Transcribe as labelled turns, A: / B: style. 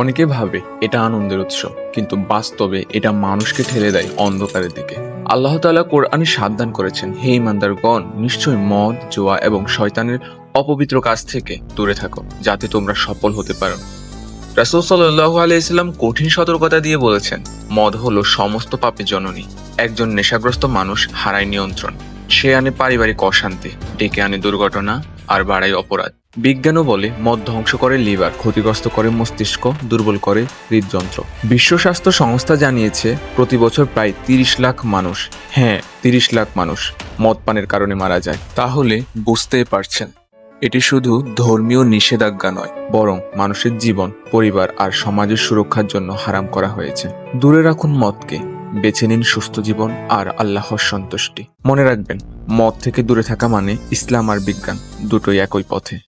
A: অনেকে ভাবে এটা আনন্দের উৎস, কিন্তু বাস্তবে এটা মানুষকে ঠেলে দেয় অন্ধকারের দিকে। আল্লাহ তাআলা কোরআনে সাবধান করেছেন, হে ইমানদারগণ নিশ্চয় মদ, জোয়া এবং শয়তানের অপবিত্র কাজ থেকে দূরে থাকো, যাতে তোমরা সফল হতে পারো। রাসূল সাল্লাল্লাহু আলাইহি সাল্লাম কঠিন সতর্কতা দিয়ে বলেছেন, মদ হলো সমস্ত পাপের জননী, একজন নেশাগ্রস্ত মানুষ হারায় নিয়ন্ত্রণ। সে আনে পারিবারিক অশান্তি, ডেকে আনে দুর্ঘটনা আর বাড়ায় অপরাধ। বিজ্ঞানও বলে, মদ ধ্বংস করে লিভার, ক্ষতিগ্রস্ত করে মস্তিষ্ক, দুর্বল করে হৃদযন্ত্র। বিশ্ব স্বাস্থ্য সংস্থা জানিয়েছে, প্রতি বছর প্রায় তিরিশ লাখ মানুষ হ্যাঁ তিরিশ লাখ মানুষ মদ পানের কারণে মারা যায়। তাহলে বুঝতেই পারছেন, এটি শুধু ধর্মীয় নিষেধাজ্ঞা নয়, বরং মানুষের জীবন, পরিবার আর সমাজের সুরক্ষার জন্য হারাম করা হয়েছে। দূরে রাখুন মদকে। বেছে নিন সুস্থ জীবন আর আল্লাহর সন্তুষ্টি। মনে রাখবেন, মদ থেকে দূরে থাকা মানে ইসলাম আর বিজ্ঞান, দুটোই একই পথে।